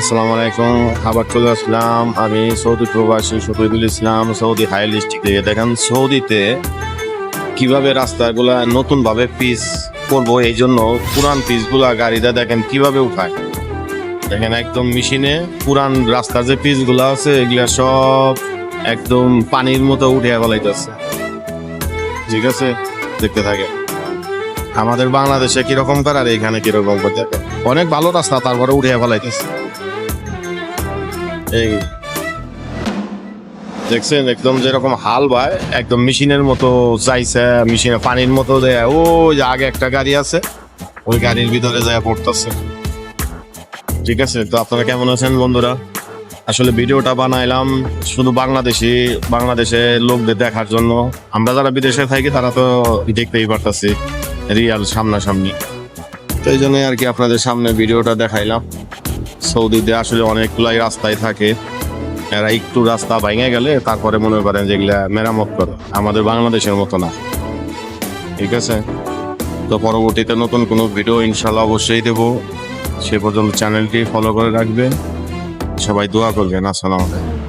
আসসালামু আলাইকুম। আবার চলে আমি সৌদি প্রবাসী শফিদুল ইসলাম, সৌদি হাই থেকে। দেখেন সৌদিতে কীভাবে রাস্তাগুলা নতুন ভাবে পিচ করব এই জন্য পুরান পিচগুলা গাড়িতে দেখেন কীভাবে উঠায়। দেখেন একদম মেশিনে পুরান রাস্তার যে পিচগুলা আছে, এগুলা সব একদম পানির মতো উঠে ফেলাইতেছে ঠিক আছে? দেখতে থাকে আমাদের বাংলাদেশে কীরকম করে আর এখানে কীরকম করে অনেক ভালো রাস্তা তারপরে উঠে ফেলাইতেছে এই দেখছেন, একদম যেরকম হাল বায় একদম মেশিনের মতো চাইছে মেশিনে পানির মতো দেয়। ও যে আগে একটা গাড়ি আছে, ওই গাড়ির ভিতরে যায় পড়তেছে। ঠিক আছে, তো আপনারা কেমন আছেন বন্ধুরা? আসলে ভিডিওটা বানাইলাম শুধু বাংলাদেশি, বাংলাদেশে লোকদের দেখার জন্য। আমরা যারা বিদেশে থাকি, তারা তো দেখতেই পারতাছি রিয়াল সামনাসামনি। তো এই জন্যই আর কি আপনাদের সামনে ভিডিওটা দেখাইলাম। সৌদিতে আসলে অনেকগুলাই রাস্তায় থাকে। এরা একটু রাস্তা ভেঙে গেলে তারপরে মনে করেন যেগুলা মেরামত করে। আমাদের বাংলাদেশের মতো না। ঠিক আছে? তো পরবর্তীতে নতুন কোনো ভিডিও ইনশাল্লাহ অবশ্যই দেব। সে পর্যন্ত চ্যানেলটি ফলো করে রাখবে সবাই দোয়া করবেন। আসসালামু আলাইকুম।